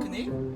테크닉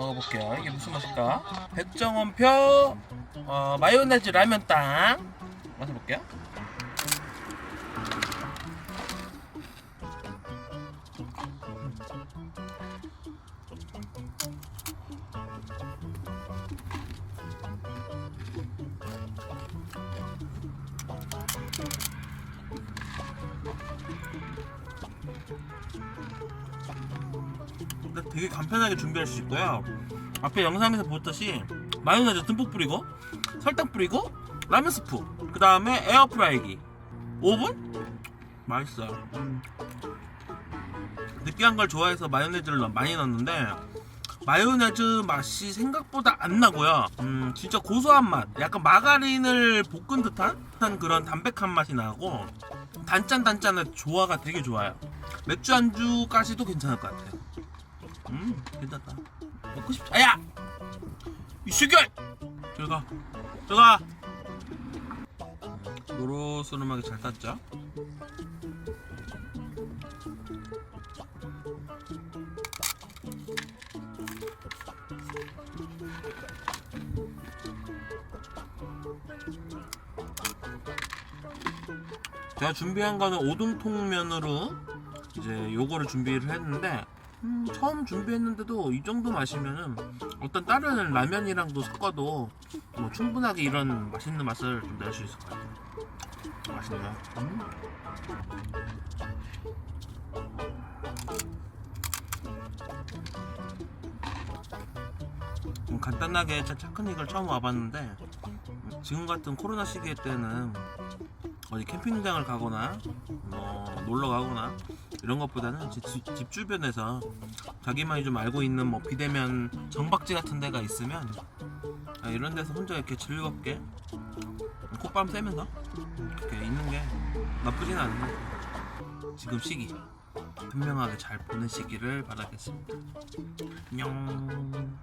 먹어볼게요. 이게 무슨 맛일까? 백정원표 어, 마요네즈 라면 땅 마셔볼게요. 되게 간편하게 준비할 수 있고요. 앞에 영상에서 보셨듯이 마요네즈 듬뿍 뿌리고 설탕 뿌리고 라면 스프 그 다음에 에어프라이기 5분? 맛있어요. 음. 느끼한 걸 좋아해서 마요네즈를 넣- 많이 넣었는데 마요네즈 맛이 생각보다 안 나고요. 음, 진짜 고소한 맛, 약간 마가린을 볶은 듯한 듯한 그런 담백한 맛이 나고 단짠 단짠의 조화가 되게 좋아요. 맥주 안주까지도 괜찮을 것 같아요. 음, 괜찮다. 먹고 싶다. 아야! 이 시결! 들어가. 들어가! 노로스름하게 잘 땄죠? 제가 준비한 거는 오동통면으로 이제 요거를 준비를 했는데 음, 처음 준비했는데도 이 정도 마시면은 어떤 다른 라면이랑도 섞어도 뭐 충분하게 이런 맛있는 맛을 좀 낼 수 있을 것 같아요. 맛있네요. 음. 음, 간단하게 차- 차크닉을 처음 와봤는데 음, 지금 같은 코로나 시기에 때는 어디 캠핑장을 가거나 뭐 놀러 가거나 이런 것보다는 집, 집- 집 주변에서 자기만이 좀 알고 있는 뭐 비대면 정박지 같은 데가 있으면 아, 이런 데서 혼자 이렇게 즐겁게 콧밤 쐬면서 이렇게 있는 게 나쁘진 않은 것 같아요. 지금 시기 현명하게 잘 보내시기를 바라겠습니다. 안녕.